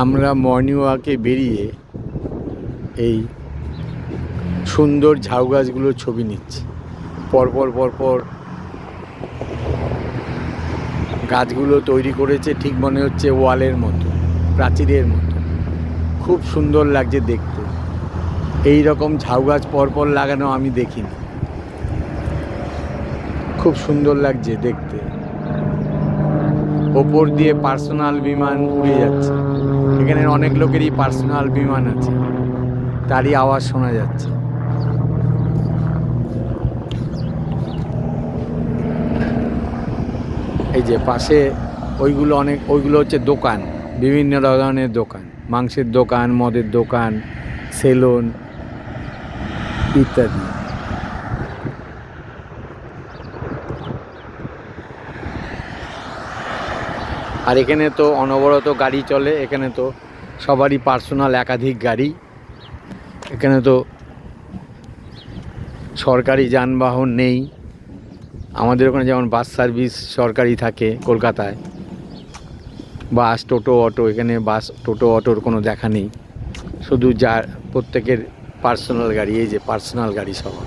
আমরা মর্নিং ওয়াকে বেরিয়ে এই সুন্দর ঝাউ গাছগুলোর ছবি নিচ্ছি। পরপর পরপর গাছগুলো তৈরি করেছে ঠিক মনে হচ্ছে ওয়ালের মতো, প্রাচীরের মতো। খুব সুন্দর লাগছে দেখতে। এই রকম ঝাউ গাছ পরপর লাগানো আমি দেখিনি। খুব সুন্দর লাগছে দেখতে। ওপর দিয়ে পার্সোনাল বিমান উড়ে যাচ্ছে। এখানে অনেক লোকেরই পার্সোনাল বিমান আছে। তারই আওয়াজ শোনা যাচ্ছে। এই যে পাশে ওইগুলো অনেক, ওইগুলো হচ্ছে দোকান। বিভিন্ন ধরনের দোকান। মাংসের দোকান, মদের দোকান, সেলুন ইত্যাদি। আর এখানে তো অনবরত গাড়ি চলে, এখানে তো সবারই পার্সোনাল একাধিক গাড়ি। এখানে তো সরকারি যানবাহন নেই। আমাদের ওখানে যেমন বাস সার্ভিস সরকারি থাকে কলকাতায়, বাস, টোটো, অটো, এখানে বাস, টোটো, অটোর কোনো দেখা নেই। শুধু যার প্রত্যেকের পার্সোনাল গাড়ি, এই যে পার্সোনাল গাড়ি সবার।